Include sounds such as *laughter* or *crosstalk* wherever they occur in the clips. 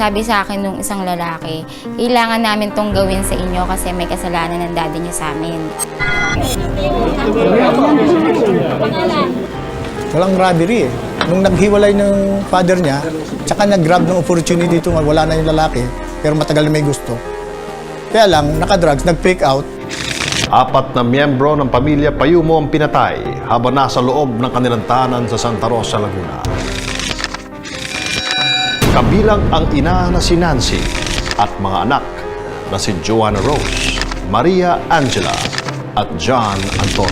Sabi sa akin nung isang lalaki, kailangan namin tong gawin sa inyo kasi may kasalanan ng daddy niyo sa amin. Walang robbery eh. Nung naghiwalay ng father niya, tsaka nag-grab ng opportunity nga wala na yung lalaki, pero matagal na may gusto. Kaya lang, nakadrugs, nag-fake out, Apat na miyembro ng pamilya Payumo ang pinatay habang nasa loob ng kanilang tahanan sa Santa Rosa, Laguna. Kabilang ang ina na si Nancy at mga anak na si Joanna Rose, Maria Angela at John Anton.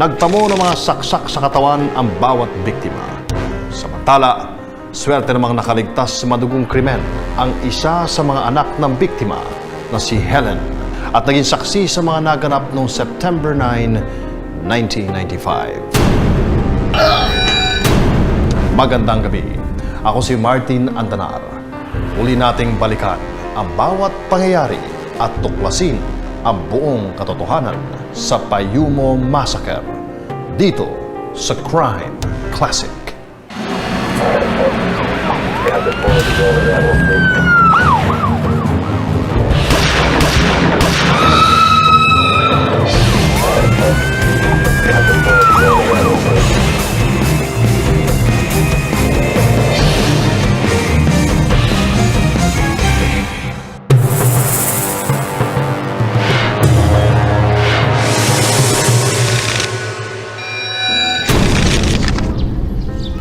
Nagtamo ng mga saksak sa katawan ang bawat biktima. Samantala, swerte namang nakaligtas sa madugong krimen ang isa sa mga anak ng biktima na si Helen at naging saksi sa mga naganap noong September 9, 1995. Magandang gabi. Ako si Martin Antanar. Uli nating balikan ang bawat pangyayari at tuklasin ang buong katotohanan sa Payumo Massacre dito sa Crime Classic.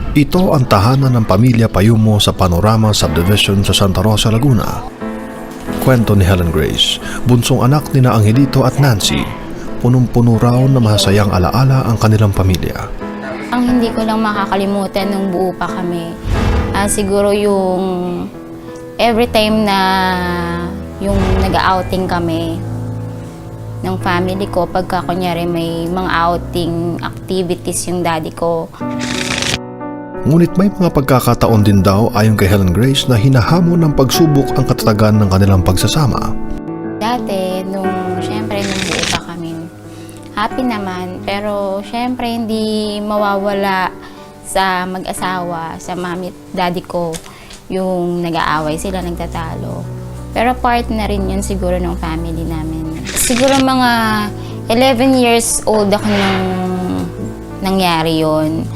Ito ang tahanan ng pamilya Payumo sa Panorama Subdivision sa Santa Rosa, Laguna. Kwento ni Helen Grace, bunsong anak ni na Angelito at Nancy, punong-puno raw na masasayang alaala ang kanilang pamilya. Ang hindi ko lang makakalimutan nung buo pa kami, ah, siguro yung every time na yung nag-outing kami ng family ko, pagka kunyari may mga outing activities yung daddy ko, Ngunit may mga pagkakataon din daw ayon kay Helen Grace na hinahamon ng pagsubok ang katatagan ng kanilang pagsasama. Dati, nung, syempre, nung buo pa kami, happy naman. Pero, syempre, hindi mawawala sa mag-asawa, sa mami daddy ko, yung nag-aaway sila, nagtatalo. Pero part na rin yun siguro ng family namin. Siguro mga 11 years old ako nung nangyari yon.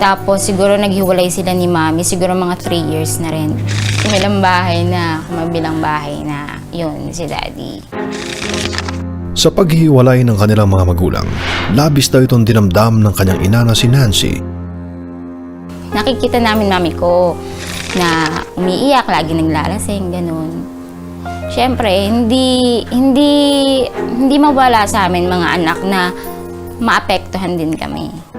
Tapos siguro naghiwalay sila ni mami, siguro mga 3 years na rin. Kumilang bahay na, kumabilang bahay na, yun, si daddy. Sa paghiwalay ng kanilang mga magulang, labis daw itong dinamdam ng kanyang ina na si Nancy. Nakikita namin mami ko na umiiyak, lagi naglalasing, ganun. Siyempre, hindi, hindi, hindi mawala sa amin mga anak na maapektuhan din kami.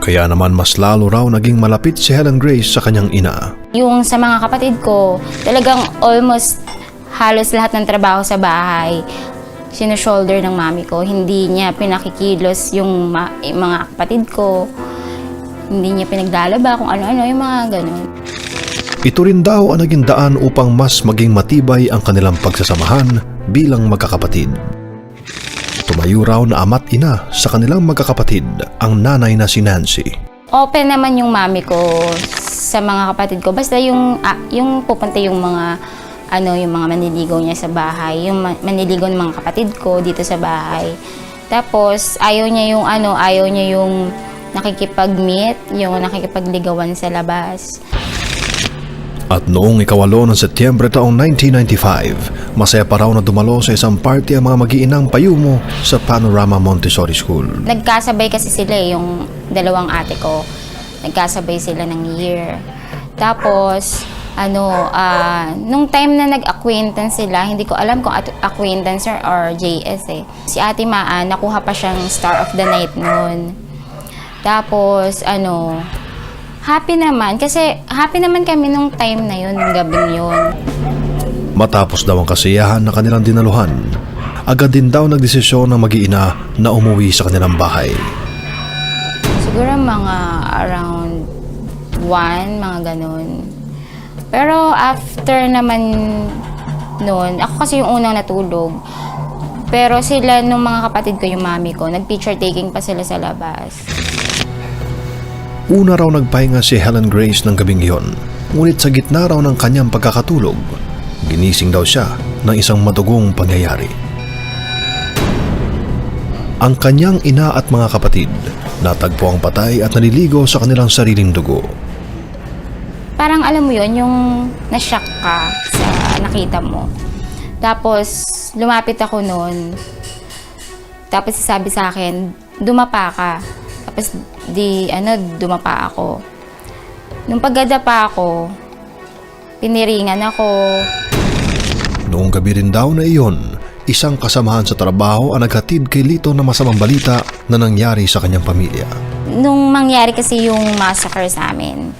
Kaya naman mas lalo raw naging malapit si Helen Grace sa kanyang ina. Yung sa mga kapatid ko, talagang almost halos lahat ng trabaho sa bahay, sino-shoulder ng mami ko. Hindi niya pinakikilos yung ma- eh, mga kapatid ko. Hindi niya pinaglalaba kung ano-ano, yung mga ganun. Ito rin daw ang naging daan upang mas maging matibay ang kanilang pagsasamahan bilang magkakapatid. Tumayo raw na ama't ina sa kanilang magkakapatid ang nanay na si Nancy. Open naman yung mami ko sa mga kapatid ko. Basta yung, ah, yung pupunta yung mga ano, yung mga maniligaw niya sa bahay, yung ma- maniligaw ng mga kapatid ko dito sa bahay. Tapos, ayaw niya yung ano, ayaw niya yung nakikipag-meet, yung nakikipagligawan sa labas. At noong ikawalo ng Setyembre taong 1995, masaya pa raw na dumalo sa isang party ang mga mag-iinang payumo sa Panorama Montessori School. Nagkasabay kasi sila eh, yung dalawang ate ko. Nagkasabay sila ng year. Tapos, ano, ah, nung time na nag-acquaintance sila, hindi ko alam kung acquaintance or, or JS eh. Si Ate Maa, nakuha pa siyang Star of the Night noon. Tapos, ano, happy naman. Kasi happy naman kami nung time na yun, nung gabing yun. Matapos daw ang kasiyahan na kanilang dinaluhan, agad din daw nagdesisyon ng mag-iina na umuwi sa kanilang bahay. Siguro mga around one, mga ganun. Pero after naman noon, ako kasi yung unang natulog. Pero sila, nung mga kapatid ko, yung mami ko, nag-picture taking pa sila sa labas. Una raw nagpahinga si Helen Grace ng gabing iyon, ngunit sa gitna raw ng kanyang pagkakatulog, ginising daw siya ng isang madugong pangyayari. Ang kanyang ina at mga kapatid natagpo ang patay at naliligo sa kanilang sariling dugo. Parang alam mo yon yung nashock ka sa nakita mo. Tapos, lumapit ako noon. Tapos sabi sa akin, dumapa ka. Tapos, di, ano, dumapa ako. Nung pagdadapa ako, piniringan ako. Noong gabi rin daw na iyon, isang kasamahan sa trabaho ang naghatid kay Lito na masamang balita na nangyari sa kanyang pamilya. Nung mangyari kasi yung massacre sa amin,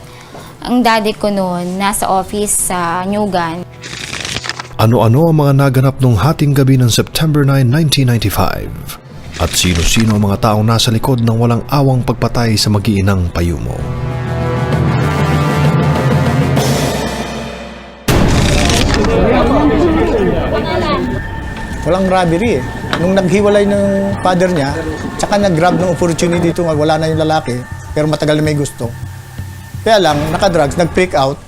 ang daddy ko noon, nasa office sa Newgan. Ano-ano ang mga naganap nung hating gabi ng September 9, 1995? At sino-sino ang mga taong nasa likod ng walang awang pagpatay sa mag-iinang payumo? Walang robbery eh. Nung naghiwalay ng father niya, tsaka nag-grab ng opportunity dito, wala na yung lalaki, pero matagal na may gusto. Kaya lang, nakadrugs, nag-freak out,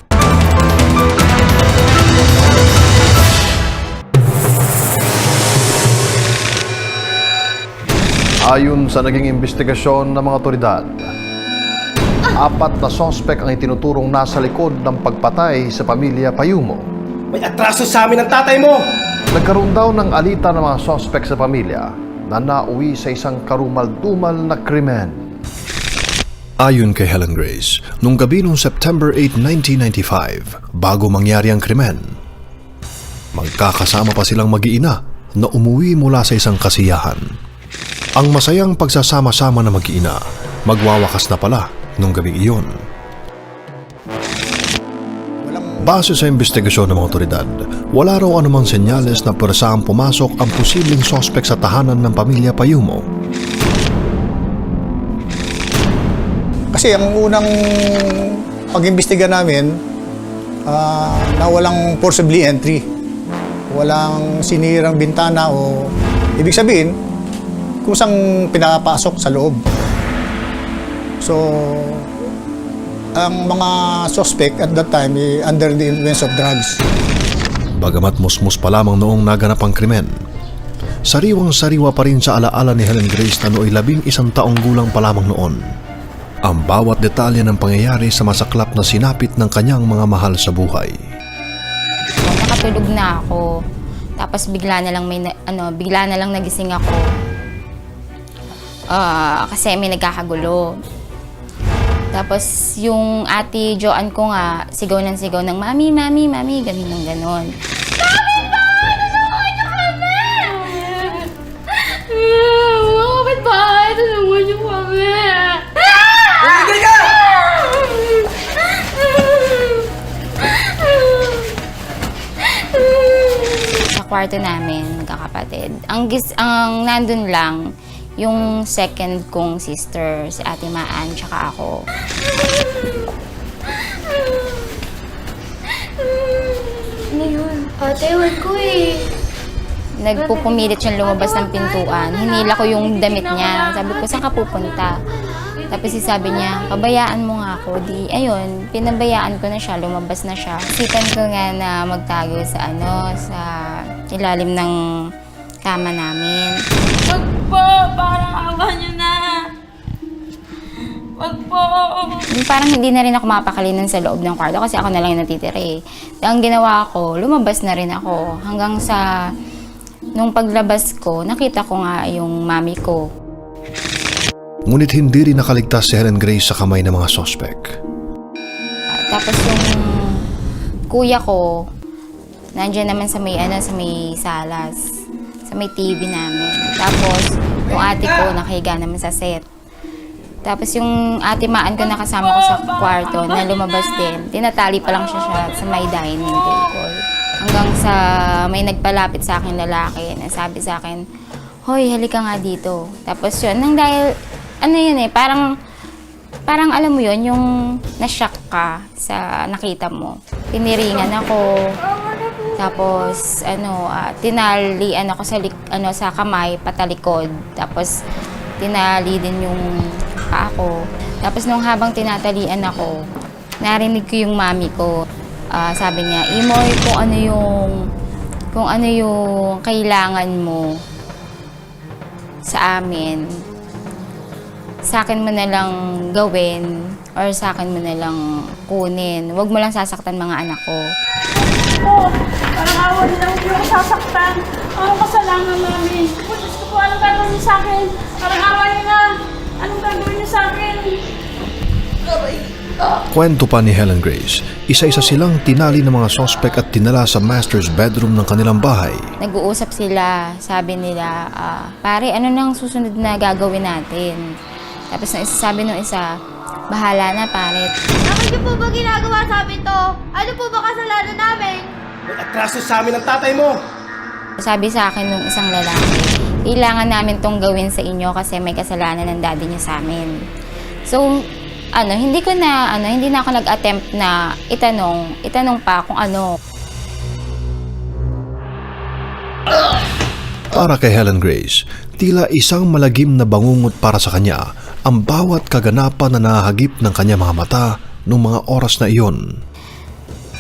Ayon sa naging investigasyon ng mga otoridad, apat na sospek ang itinuturong nasa likod ng pagpatay sa pamilya Payumo. May atraso sa amin ang tatay mo! Nagkaroon daw ng alita ng mga sospek sa pamilya na nauwi sa isang karumal-dumal na krimen. Ayon kay Helen Grace, nung gabi noong September 8, 1995, bago mangyari ang krimen, magkakasama pa silang mag-iina na umuwi mula sa isang kasiyahan. Ang masayang pagsasama-sama na mag-iina, magwawakas na pala nung gabi iyon. Base sa investigasyon ng mga otoridad, wala raw anumang senyales na pwersahang pumasok ang posibleng sospek sa tahanan ng pamilya Payumo. Kasi ang unang pag-imbestiga namin, ah, na walang forcibly entry. Walang sinirang bintana o ibig sabihin, kung saan pinapasok sa loob. So, ang mga suspect at that time eh, under the influence of drugs. Bagamat musmus pa lamang noong naganap ang krimen, sariwang-sariwa pa rin sa alaala ni Helen Grace na nooy labing isang taong gulang pa lamang noon. Ang bawat detalye ng pangyayari sa masaklap na sinapit ng kanyang mga mahal sa buhay. Nakatulog na ako. Tapos bigla na lang may na- ano, bigla na lang nagising ako. Ah, kasi may nagkakagulo. Tapos yung ate Joan ko nga, sigaw ng sigaw ng mami, mami, mami, ganun ng ganun. Bakit ba? Tulungan niyo kami. *laughs* Tumigil ka! Sa kwarto namin, kakapatid. Ang gis ang nandun lang yung second kong sister, si Ate Maan, tsaka ako. Ano yun? Ate, ewan ko eh. Nagpupumilit siyang lumabas ng pintuan. Hinila ko yung damit niya. Sabi ko, saan ka pupunta? Tapos sabi niya, pabayaan mo nga ako. Di, ayun, pinabayaan ko na siya, lumabas na siya. Sitan ko nga na magtago sa ano, sa ilalim ng kama namin. Po, parang awa niyo na. Wag po. Parang hindi na rin ako mapakali nun sa loob ng kwarto kasi ako na lang yung natitira eh. Ang ginawa ko, lumabas na rin ako. Hanggang sa, nung paglabas ko, nakita ko nga yung mami ko. Ngunit hindi rin nakaligtas si Helen Grace sa kamay ng mga sospek. Tapos yung kuya ko, nandiyan naman sa may, ano, sa may salas, sa may TV namin. Tapos, yung ate ko, nakahiga naman sa set. Tapos yung ate maan ko nakasama ko sa kwarto na lumabas din, tinatali pa lang siya, siya sa may dining table. Hanggang sa may nagpalapit sa akin lalaki na sabi sa akin, Hoy, halika nga dito. Tapos yun, nang dahil, ano yun eh, parang parang alam mo yon yung na-shock ka sa nakita mo. Piniringan ako. Tapos ano, ah, tinalian ako sa lik- ano sa kamay patalikod. Tapos tinali din yung paa ko. Tapos nung habang tinatalian ako, narinig ko yung mami ko. Ah, sabi niya, Imoy, kung ano yung kung ano yung kailangan mo sa amin, sa akin mo na lang gawin or sa akin mo na lang kunin. Huwag mo lang sasaktan mga anak ko. Po. Parang awa nila, niyo ako sasaktan. Ano kasalanan namin? Po, Diyos ko anong gagawin niyo sa akin? Parang awa niyo na. Anong gagawin niyo sa akin? Kwento pa ni Helen Grace, isa-isa silang tinali ng mga sospek at tinala sa master's bedroom ng kanilang bahay. Nag-uusap sila, sabi nila, ah, pare, ano nang susunod na gagawin natin? Tapos nang isa sabi nung isa, bahala na pare. Bakit niyo po ba ginagawa sa amin to? Ano po ba kasalanan namin? May atraso sa amin ng tatay mo. Sabi sa akin nung isang lalaki, kailangan namin tong gawin sa inyo kasi may kasalanan ng daddy niyo sa amin. So, ano, hindi ko na, ano, hindi na ako nag-attempt na itanong, itanong pa kung ano. Para kay Helen Grace, tila isang malagim na bangungot para sa kanya ang bawat kaganapan na nahagip ng kanya mga mata noong mga oras na iyon.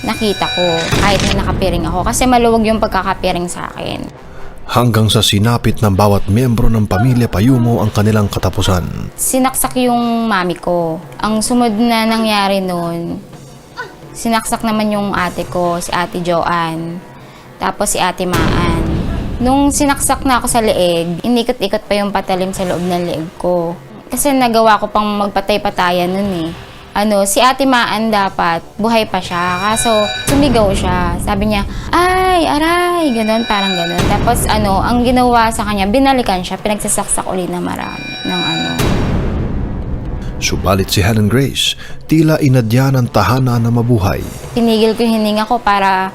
Nakita ko, kahit na nakapiring ako, kasi maluwag yung pagkakapiring sa akin. Hanggang sa sinapit ng bawat miyembro ng pamilya Payumo ang kanilang katapusan. sinaksak yung mami ko. Ang sumod na nangyari noon, sinaksak naman yung ate ko, si ate Joanne, tapos si ate Maan. Nung sinaksak na ako sa leeg, inikot-ikot pa yung patalim sa loob ng leeg ko. Kasi nagawa ko pang magpatay-patayan nun eh. Ano, si Ate Maan dapat, buhay pa siya. Kaso, sumigaw siya. Sabi niya, ay, aray, ganun, parang ganun. Tapos, ano, ang ginawa sa kanya, binalikan siya, pinagsasaksak ulit na marami ng ano. Subalit si Helen Grace, tila inadya ng tahanan na mabuhay. Pinigil ko yung hininga ko para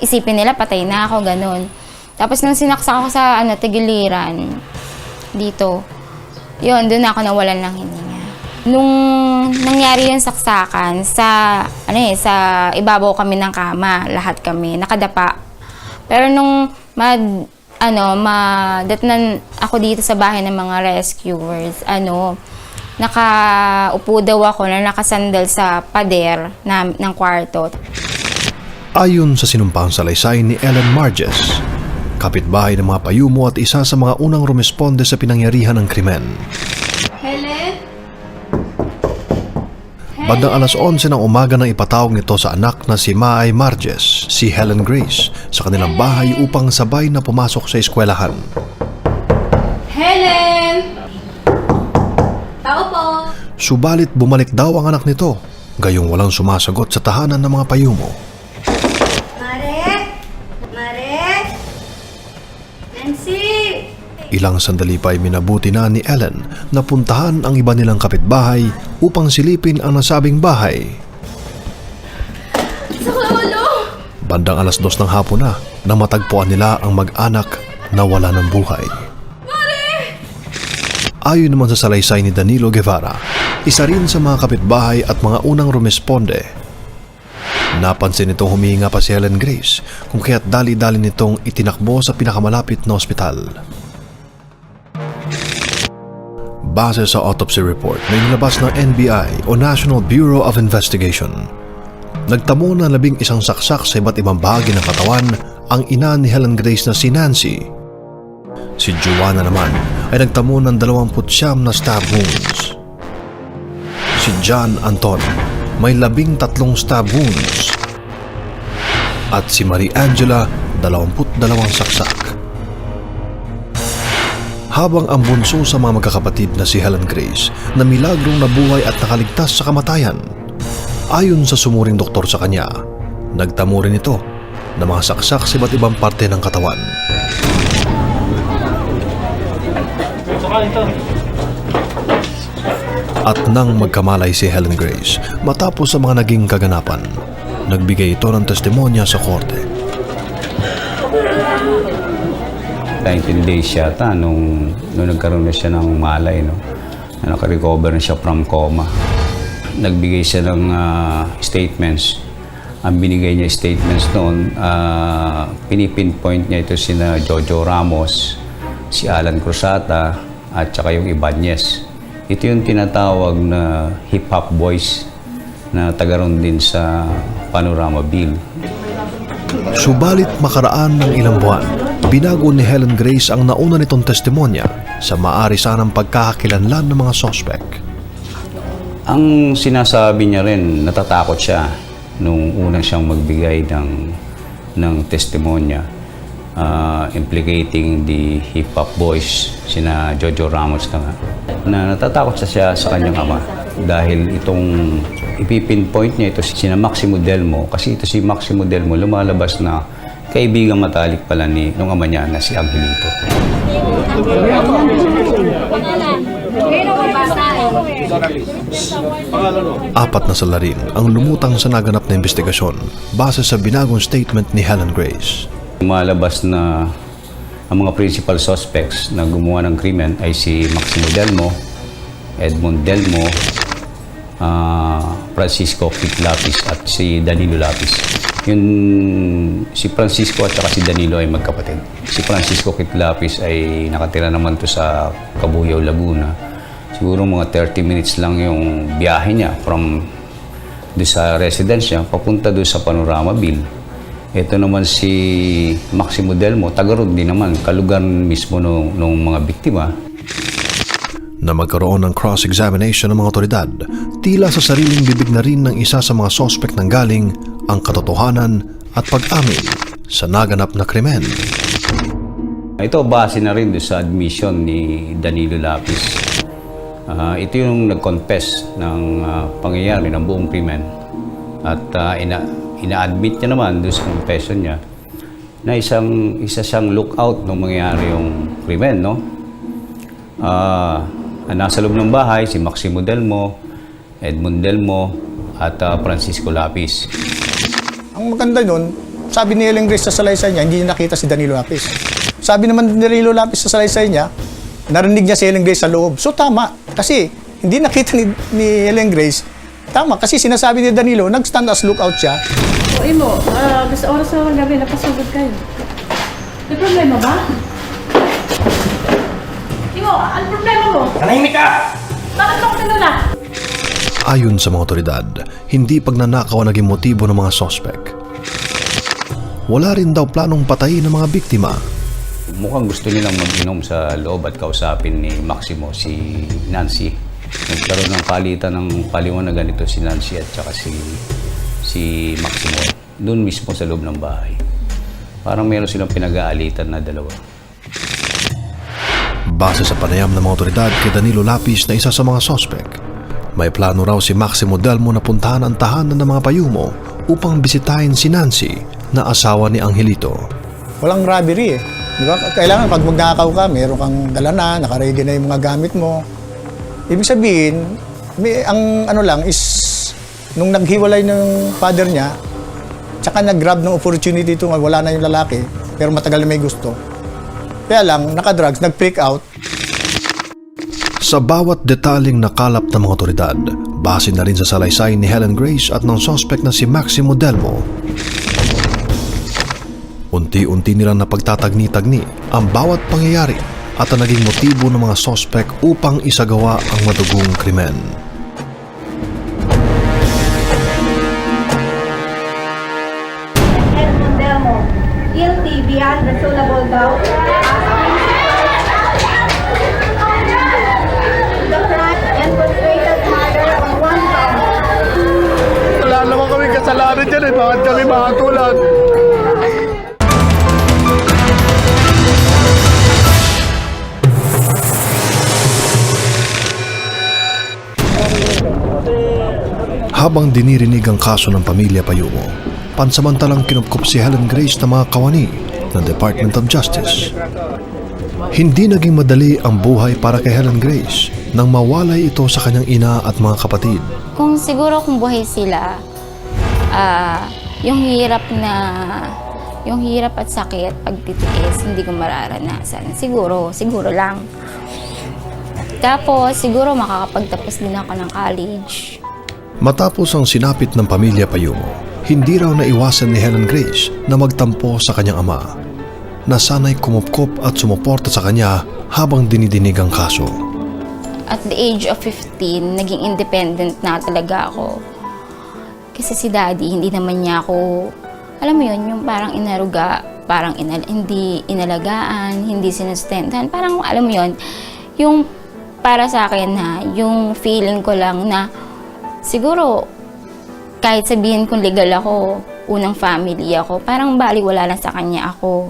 isipin nila patay na ako, ganun. Tapos nung sinaksak ako sa ano, tigiliran, dito, yun, doon ako nawalan ng hininga. Nung nangyari yung saksakan, sa, ano eh, sa ibabaw kami ng kama, lahat kami, nakadapa. Pero nung mad, ano, madatnan ako dito sa bahay ng mga rescuers, ano, nakaupo daw ako na nakasandal sa pader na, ng kwarto. Ayon sa sinumpang salaysay ni Ellen Marges, kapitbahay ng mga payumo at isa sa mga unang rumesponde sa pinangyarihan ng krimen. Bandang alas 11 ng umaga nang ipatawag nito sa anak na si Maay Marges, si Helen Grace, sa kanilang bahay upang sabay na pumasok sa eskwelahan. Helen! Tao po. Subalit bumalik daw ang anak nito, gayong walang sumasagot sa tahanan ng mga payumo. Ilang sandali pa ay minabuti na ni Ellen na puntahan ang iba nilang kapitbahay upang silipin ang nasabing bahay. Bandang alas dos ng hapon na na matagpuan nila ang mag-anak na wala ng buhay. Ayon naman sa salaysay ni Danilo Guevara, isa rin sa mga kapitbahay at mga unang rumesponde. Napansin nitong humihinga pa si Helen Grace kung kaya't dali-dali nitong itinakbo sa pinakamalapit na ospital. Base sa autopsy report na inilabas ng NBI o National Bureau of Investigation, Nagtamo ng labing isang saksak sa iba't ibang bahagi ng katawan ang ina ni Helen Grace na si Nancy. Si Joanna naman ay nagtamo ng 29 na stab wounds. Si John Anton may labing tatlong stab wounds. At si Marie Angela, 22 saksak. Habang ang bunso sa mga magkakapatid na si Helen Grace na milagrong nabuhay at nakaligtas sa kamatayan, Ayon sa sumuring doktor sa kanya, nagtamo rin ito na mga saksak sa iba't ibang parte ng katawan. At nang magkamalay si Helen Grace matapos sa mga naging kaganapan, nagbigay ito ng testimonya sa korte. 19 days yata nung, nung nagkaroon na siya ng malay, no? na nakarecover na siya from coma. Nagbigay siya ng ah, statements. Ang binigay niya statements noon, ah, pinipinpoint niya ito sina Jojo Ramos, si Alan Cruzata, at saka yung Ibanez. Ito yung tinatawag na hip-hop voice na tagaroon din sa Panorama Bill. Subalit makaraan ng ilang buwan, binago ni Helen Grace ang nauna nitong testimonya sa maari sanang pagkakakilanlan ng mga sospek. Ang sinasabi niya rin, natatakot siya nung unang siyang magbigay ng, ng testimonya ah, implicating the hip-hop boys, sina Jojo Ramos na nga, na natatakot siya, siya sa kanyang ama dahil itong ipipinpoint niya ito si sina Maximo Delmo kasi ito si Maximo Delmo lumalabas na kaibigang matalik pala ni nung ama niya na si Angelito. Apat na salarin ang lumutang sa naganap na investigasyon base sa binagong statement ni Helen Grace. Lumalabas na ang mga principal suspects na gumawa ng krimen ay si Maximo Delmo, Edmond Delmo, ah, Francisco Lapis at si Danilo Lapis. Yung si Francisco at saka si Danilo ay magkapatid. Si Francisco Kit Lapis ay nakatira naman to sa Cabuyao, Laguna. Siguro mga 30 minutes lang yung biyahe niya from do sa residence niya papunta do sa Panorama Bill. Ito naman si Maximo Delmo, taga din naman, kalugar mismo nung, nung mga biktima. Na magkaroon ng cross-examination ng mga otoridad, tila sa sariling bibig na rin ng isa sa mga sospek ng galing ang katotohanan at pag-amin sa naganap na krimen. Ito base na rin sa admission ni Danilo Lapis. Ah, ito yung nag-confess ng ah, pangyayari ng buong krimen. At ah, ina, ina-admit niya naman doon sa confession niya na isang isa siyang lookout nung mangyayari yung krimen, no? Ah, ang nasa loob ng bahay si Maximo Delmo, Edmond Delmo at ah, Francisco Lapis. Ang maganda nun, sabi ni Ellen Grace sa salaysay niya, hindi niya nakita si Danilo Lapis. Sabi naman ni Danilo Lapis sa salaysay niya, narinig niya si Ellen Grace sa loob. So tama, kasi hindi nakita ni, ni Ellen Grace. Tama, kasi sinasabi ni Danilo, nag-stand as lookout siya. O Imo, ah, gusto oras sa gabi, napasugod kayo. May problema ba? Imo, ano problema mo? Nanahimik ka! Bakit mo ako tinula? Ayon sa mga otoridad, hindi pagnanakaw ang naging motibo ng mga sospek. Wala rin daw planong patayin ng mga biktima Mukhang gusto nilang mag-inom sa loob at kausapin ni Maximo si Nancy. Nagkaroon ng palitan ng paliwanagan ito si Nancy at saka si, si Maximo. Doon mismo sa loob ng bahay. Parang meron silang pinag-aalitan na dalawa. Base sa panayam ng mga otoridad kay Danilo Lapis na isa sa mga sospek, may plano raw si Maximo Delmo na puntahan ang tahanan ng mga payumo upang bisitahin si Nancy na asawa ni Angelito. Walang robbery eh. Di ba? Kailangan pag magnakaw ka, meron kang dala na, nakaready na yung mga gamit mo. Ibig sabihin, may, ang ano lang is, nung naghiwalay ng father niya, tsaka nag-grab ng opportunity ito, wala na yung lalaki, pero matagal na may gusto. Kaya lang, nakadrugs, nag-freak out, Sa bawat detaling nakalap ng mga otoridad, base na rin sa salaysay ni Helen Grace at ng sospek na si Maximo Delmo. Unti-unti nilang napagtatagni-tagni ang bawat pangyayari at ang naging motibo ng mga sospek upang isagawa ang madugong krimen. Edmund Delmo, guilty beyond reasonable doubt. Makatulad? Habang dinirinig ang kaso ng pamilya Payumo, pansamantalang kinupkup si Helen Grace ng mga kawani ng Department of Justice. Hindi naging madali ang buhay para kay Helen Grace nang mawalay ito sa kanyang ina at mga kapatid. Kung siguro kung buhay sila, ah, yung hirap na yung hirap at sakit pagtitiis hindi ko mararanasan. Siguro, siguro lang. Tapos siguro makakapagtapos din ako ng college. Matapos ang sinapit ng pamilya Payumo, hindi raw naiwasan ni Helen Grace na magtampo sa kanyang ama na sana'y kumupkop at sumuporta sa kanya habang dinidinig ang kaso. at the age of 15, naging independent na talaga ako. Kasi si daddy, hindi naman niya ako, alam mo yun, yung parang inaruga, parang inal hindi inalagaan, hindi sinustentan. Parang alam mo yun, yung para sa akin na, yung feeling ko lang na siguro kahit sabihin kong legal ako, unang family ako, parang baliwala lang sa kanya ako.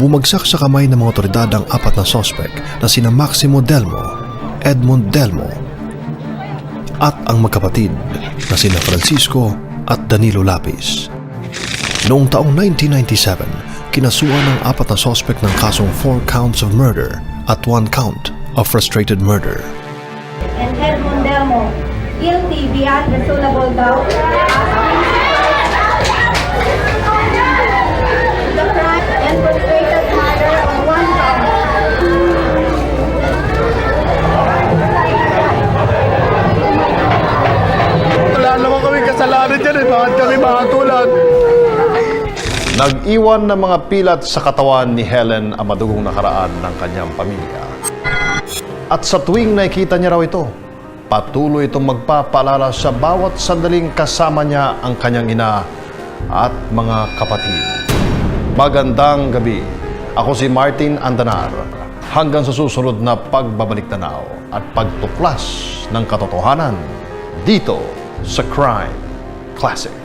Bumagsak sa kamay ng mga otoridad ang apat na sospek na sina Maximo Delmo, Edmund Delmo, at ang magkapatid na sina Francisco at Danilo Lapis. Noong taong 1997, kinasuhan ng apat na sospek ng kasong 4 counts of murder at 1 count of frustrated murder. and Edmund Delmo, guilty beyond reasonable doubt kasalanan dyan eh. Bakit kami makatulad? Nag-iwan ng mga pilat sa katawan ni Helen ang madugong nakaraan ng kanyang pamilya. At sa tuwing nakikita niya raw ito, patuloy itong magpapaalala sa bawat sandaling kasama niya ang kanyang ina at mga kapatid. Magandang gabi. Ako si Martin Andanar. Hanggang sa susunod na pagbabalik tanaw at pagtuklas ng katotohanan dito sa Crime Classic.